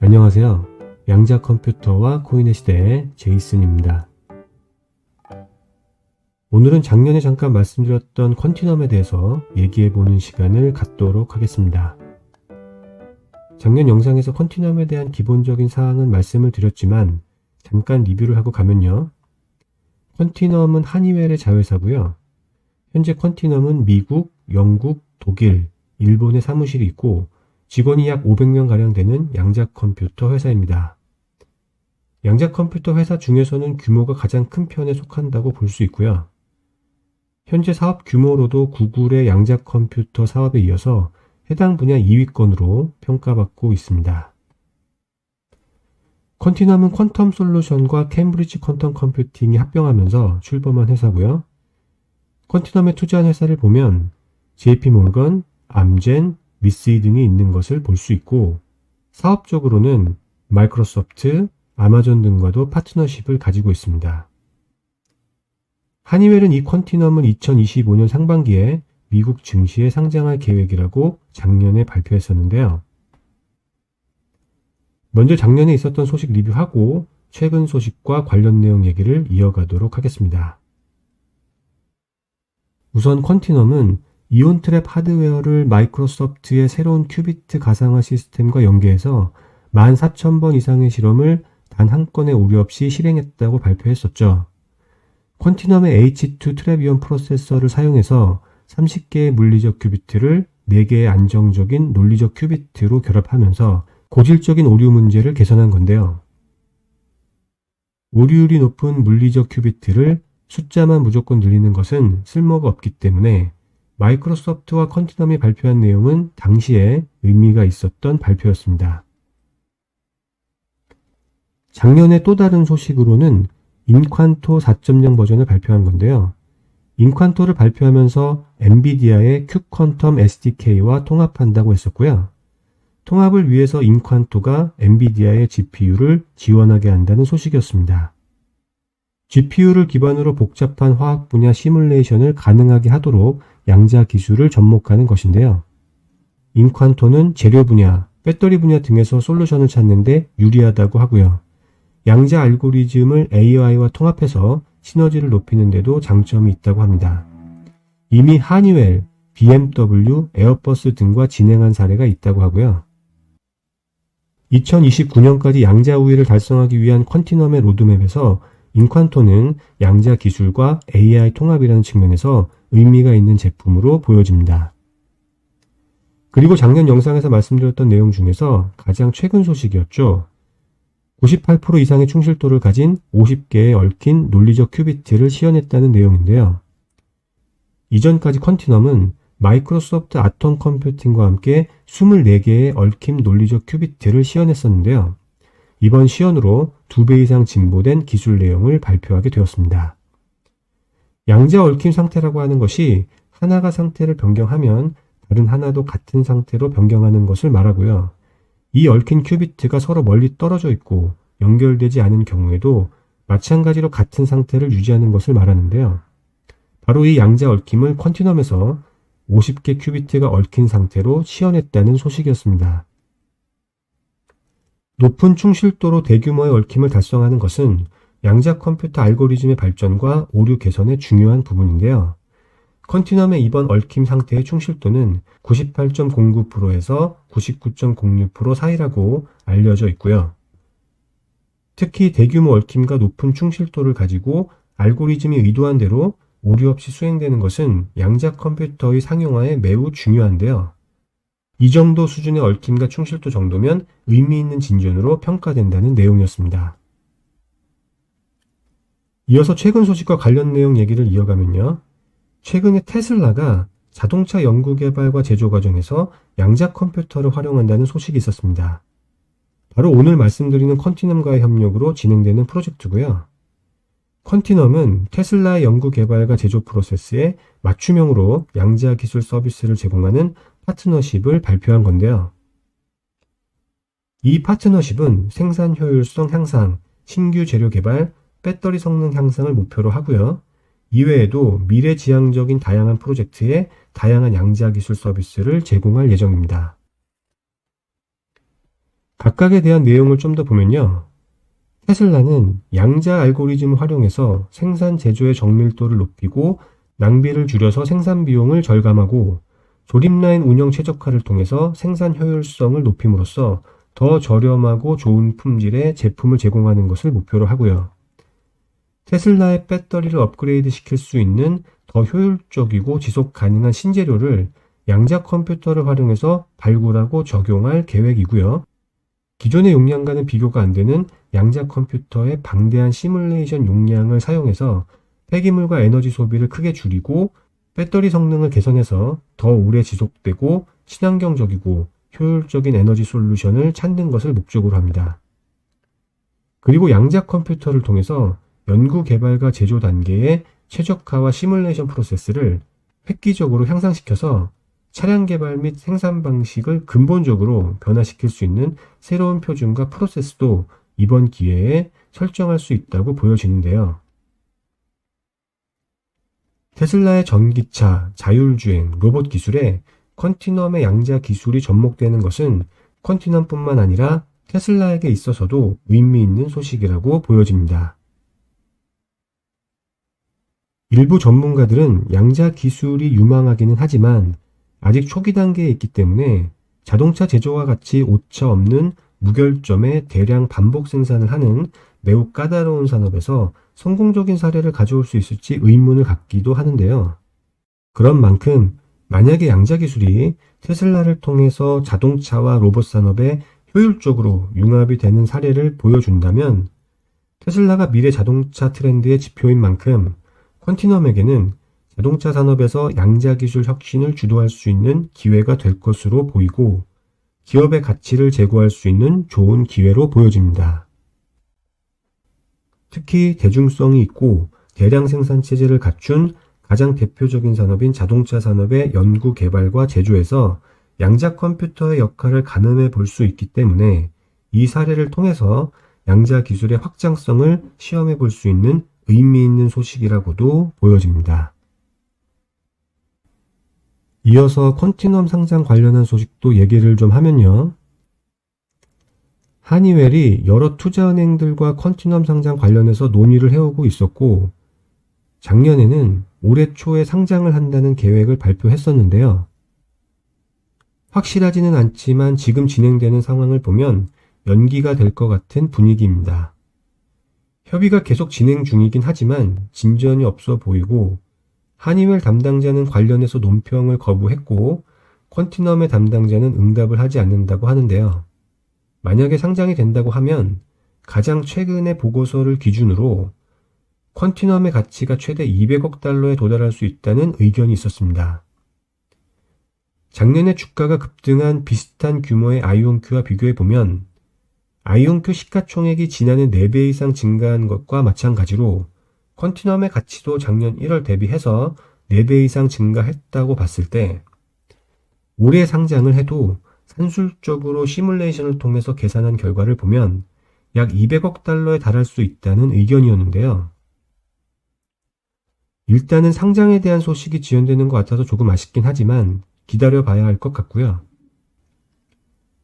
안녕하세요. 양자 컴퓨터와 코인의 시대의 제이슨입니다. 오늘은 작년에 잠깐 말씀드렸던 컨티넘에 대해서 얘기해보는 시간을 갖도록 하겠습니다. 작년 영상에서 컨티넘에 대한 기본적인 사항은 말씀을 드렸지만 잠깐 리뷰를 하고 가면요. 컨티넘은 하니웰의 자회사고요. 현재 컨티넘은 미국, 영국, 독일, 일본의 사무실이 있고 직원이 약 500명가량 되는 양자 컴퓨터 회사입니다. 양자 컴퓨터 회사 중에서는 규모가 가장 큰 편에 속한다고 볼 수 있고요. 현재 사업 규모로도 구글의 양자 컴퓨터 사업에 이어서 해당 분야 2위권으로 평가받고 있습니다. 컨티넘은 퀀텀 솔루션과 캠브리지 퀀텀 컴퓨팅이 합병하면서 출범한 회사고요. 컨티넘에 투자한 회사를 보면 JP 모건, 암젠, 미쓰이 등이 있는 것을 볼 수 있고 사업적으로는 마이크로소프트, 아마존 등과도 파트너십을 가지고 있습니다. 하니웰은 이 컨티넘을 2025년 상반기에 미국 증시에 상장할 계획이라고 작년에 발표했었는데요. 먼저 작년에 있었던 소식 리뷰하고 최근 소식과 관련 내용 얘기를 이어가도록 하겠습니다. 우선 컨티넘은 이온트랩 하드웨어를 마이크로소프트의 새로운 큐비트 가상화 시스템과 연계해서 14,000번 이상의 실험을 단 한 건의 오류 없이 실행했다고 발표했었죠. 컨티넘의 H2 트랩 이온 프로세서를 사용해서 30개의 물리적 큐비트를 4개의 안정적인 논리적 큐비트로 결합하면서 고질적인 오류 문제를 개선한 건데요. 오류율이 높은 물리적 큐비트를 숫자만 무조건 늘리는 것은 쓸모가 없기 때문에 마이크로소프트와 컨티넘이 발표한 내용은 당시에 의미가 있었던 발표였습니다. 작년에 또 다른 소식으로는 인퀀토 4.0 버전을 발표한 건데요. 인퀀토를 발표하면서 엔비디아의 큐퀀텀 SDK와 통합한다고 했었고요. 통합을 위해서 인퀀토가 엔비디아의 GPU를 지원하게 한다는 소식이었습니다. GPU를 기반으로 복잡한 화학 분야 시뮬레이션을 가능하게 하도록 양자 기술을 접목하는 것인데요. 인퀀토는 재료 분야, 배터리 분야 등에서 솔루션을 찾는데 유리하다고 하고요. 양자 알고리즘을 AI와 통합해서 시너지를 높이는 데도 장점이 있다고 합니다. 이미 하니웰, BMW, 에어버스 등과 진행한 사례가 있다고 하고요. 2029년까지 양자 우위를 달성하기 위한 컨티넘의 로드맵에서 인퀀토는 양자 기술과 AI 통합이라는 측면에서 의미가 있는 제품으로 보여집니다. 그리고 작년 영상에서 말씀드렸던 내용 중에서 가장 최근 소식이었죠. 98% 이상의 충실도를 가진 50개의 얽힌 논리적 큐비트를 시연했다는 내용인데요. 이전까지 컨티넘은 마이크로소프트 아톰 컴퓨팅과 함께 24개의 얽힘 논리적 큐비트를 시연했었는데요. 이번 시연으로 2배 이상 진보된 기술 내용을 발표하게 되었습니다. 양자 얽힘 상태라고 하는 것이 하나가 상태를 변경하면 다른 하나도 같은 상태로 변경하는 것을 말하고요. 이 얽힌 큐비트가 서로 멀리 떨어져 있고 연결되지 않은 경우에도 마찬가지로 같은 상태를 유지하는 것을 말하는데요. 바로 이 양자 얽힘을 컨티넘에서 50개 큐비트가 얽힌 상태로 시연했다는 소식이었습니다. 높은 충실도로 대규모의 얽힘을 달성하는 것은 양자 컴퓨터 알고리즘의 발전과 오류 개선의 중요한 부분인데요. 컨티넘의 이번 얽힘 상태의 충실도는 98.09%에서 99.06% 사이라고 알려져 있고요. 특히 대규모 얽힘과 높은 충실도를 가지고 알고리즘이 의도한 대로 오류 없이 수행되는 것은 양자 컴퓨터의 상용화에 매우 중요한데요. 이 정도 수준의 얽힘과 충실도 정도면 의미 있는 진전으로 평가된다는 내용이었습니다. 이어서 최근 소식과 관련 내용 얘기를 이어가면요. 최근에 테슬라가 자동차 연구 개발과 제조 과정에서 양자 컴퓨터를 활용한다는 소식이 있었습니다. 바로 오늘 말씀드리는 컨티넘과의 협력으로 진행되는 프로젝트고요. 컨티넘은 테슬라의 연구 개발과 제조 프로세스에 맞춤형으로 양자 기술 서비스를 제공하는 파트너십을 발표한 건데요. 이 파트너십은 생산 효율성 향상, 신규 재료 개발, 배터리 성능 향상을 목표로 하고요. 이외에도 미래지향적인 다양한 프로젝트에 다양한 양자 기술 서비스를 제공할 예정입니다. 각각에 대한 내용을 좀 더 보면요. 테슬라는 양자 알고리즘을 활용해서 생산 제조의 정밀도를 높이고 낭비를 줄여서 생산 비용을 절감하고 조립라인 운영 최적화를 통해서 생산 효율성을 높임으로써 더 저렴하고 좋은 품질의 제품을 제공하는 것을 목표로 하고요. 테슬라의 배터리를 업그레이드 시킬 수 있는 더 효율적이고 지속 가능한 신재료를 양자 컴퓨터를 활용해서 발굴하고 적용할 계획이고요. 기존의 용량과는 비교가 안 되는 양자 컴퓨터의 방대한 시뮬레이션 용량을 사용해서 폐기물과 에너지 소비를 크게 줄이고 배터리 성능을 개선해서 더 오래 지속되고 친환경적이고 효율적인 에너지 솔루션을 찾는 것을 목적으로 합니다. 그리고 양자 컴퓨터를 통해서 연구 개발과 제조 단계의 최적화와 시뮬레이션 프로세스를 획기적으로 향상시켜서 차량 개발 및 생산 방식을 근본적으로 변화시킬 수 있는 새로운 표준과 프로세스도 이번 기회에 설정할 수 있다고 보여지는데요. 테슬라의 전기차, 자율주행, 로봇 기술에 컨티넘의 양자 기술이 접목되는 것은 컨티넘뿐만 아니라 테슬라에게 있어서도 의미 있는 소식이라고 보여집니다. 일부 전문가들은 양자 기술이 유망하기는 하지만 아직 초기 단계에 있기 때문에 자동차 제조와 같이 오차 없는 무결점의 대량 반복 생산을 하는 매우 까다로운 산업에서 성공적인 사례를 가져올 수 있을지 의문을 갖기도 하는데요. 그런 만큼 만약에 양자 기술이 테슬라를 통해서 자동차와 로봇 산업에 효율적으로 융합이 되는 사례를 보여준다면 테슬라가 미래 자동차 트렌드의 지표인 만큼 컨티넘에게는 자동차 산업에서 양자 기술 혁신을 주도할 수 있는 기회가 될 것으로 보이고 기업의 가치를 제고할 수 있는 좋은 기회로 보여집니다. 특히 대중성이 있고 대량 생산 체제를 갖춘 가장 대표적인 산업인 자동차 산업의 연구 개발과 제조에서 양자 컴퓨터의 역할을 가늠해 볼 수 있기 때문에 이 사례를 통해서 양자 기술의 확장성을 시험해 볼 수 있는 의미 있는 소식이라고도 보여집니다. 이어서 컨티넘 상장 관련한 소식도 얘기를 좀 하면요. 하니웰이 여러 투자은행들과 컨티넘 상장 관련해서 논의를 해오고 있었고, 작년에는 올해 초에 상장을 한다는 계획을 발표했었는데요. 확실하지는 않지만 지금 진행되는 상황을 보면 연기가 될 것 같은 분위기입니다. 협의가 계속 진행 중이긴 하지만 진전이 없어 보이고 하니웰 담당자는 관련해서 논평을 거부했고 컨티넘의 담당자는 응답을 하지 않는다고 하는데요. 만약에 상장이 된다고 하면 가장 최근의 보고서를 기준으로 컨티넘의 가치가 최대 200억 달러에 도달할 수 있다는 의견이 있었습니다. 작년에 주가가 급등한 비슷한 규모의 아이온큐와 비교해 보면 아이온큐 시가총액이 지난해 4배 이상 증가한 것과 마찬가지로 컨티넘의 가치도 작년 1월 대비해서 4배 이상 증가했다고 봤을 때 올해 상장을 해도 산술적으로 시뮬레이션을 통해서 계산한 결과를 보면 약 200억 달러에 달할 수 있다는 의견이었는데요. 일단은 상장에 대한 소식이 지연되는 것 같아서 조금 아쉽긴 하지만 기다려 봐야 할 것 같고요.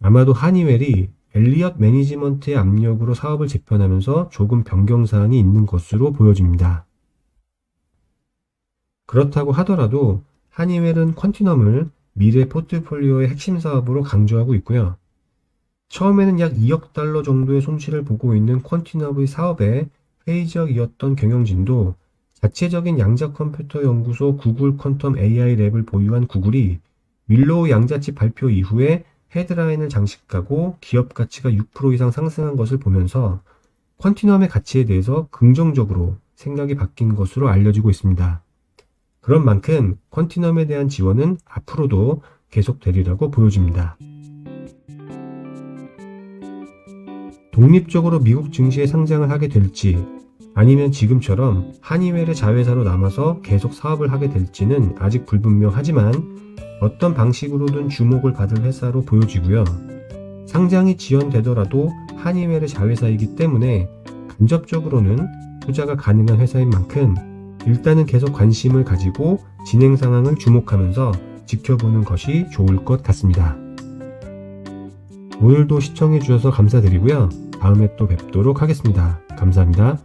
아마도 하니웰이 엘리엇 매니지먼트의 압력으로 사업을 재편하면서 조금 변경사항이 있는 것으로 보여집니다. 그렇다고 하더라도 하니웰은 컨티넘을 미래 포트폴리오의 핵심 사업으로 강조하고 있고요. 처음에는 약 2억 달러 정도의 손실을 보고 있는 컨티넘의 사업에 회의적이었던 경영진도 자체적인 양자 컴퓨터 연구소 구글 퀀텀 AI 랩을 보유한 구글이 윌로우 양자칩 발표 이후에 헤드라인을 장식하고 기업 가치가 6% 이상 상승한 것을 보면서 컨티넘의 가치에 대해서 긍정적으로 생각이 바뀐 것으로 알려지고 있습니다. 그런 만큼 컨티넘에 대한 지원은 앞으로도 계속되리라고 보여집니다. 독립적으로 미국 증시에 상장을 하게 될지 아니면 지금처럼 한이웰의 자회사로 남아서 계속 사업을 하게 될지는 아직 불분명하지만 어떤 방식으로든 주목을 받을 회사로 보여지고요. 상장이 지연되더라도 한이웰의 자회사이기 때문에 간접적으로는 투자가 가능한 회사인 만큼 일단은 계속 관심을 가지고 진행 상황을 주목하면서 지켜보는 것이 좋을 것 같습니다. 오늘도 시청해주셔서 감사드리고요. 다음에 또 뵙도록 하겠습니다. 감사합니다.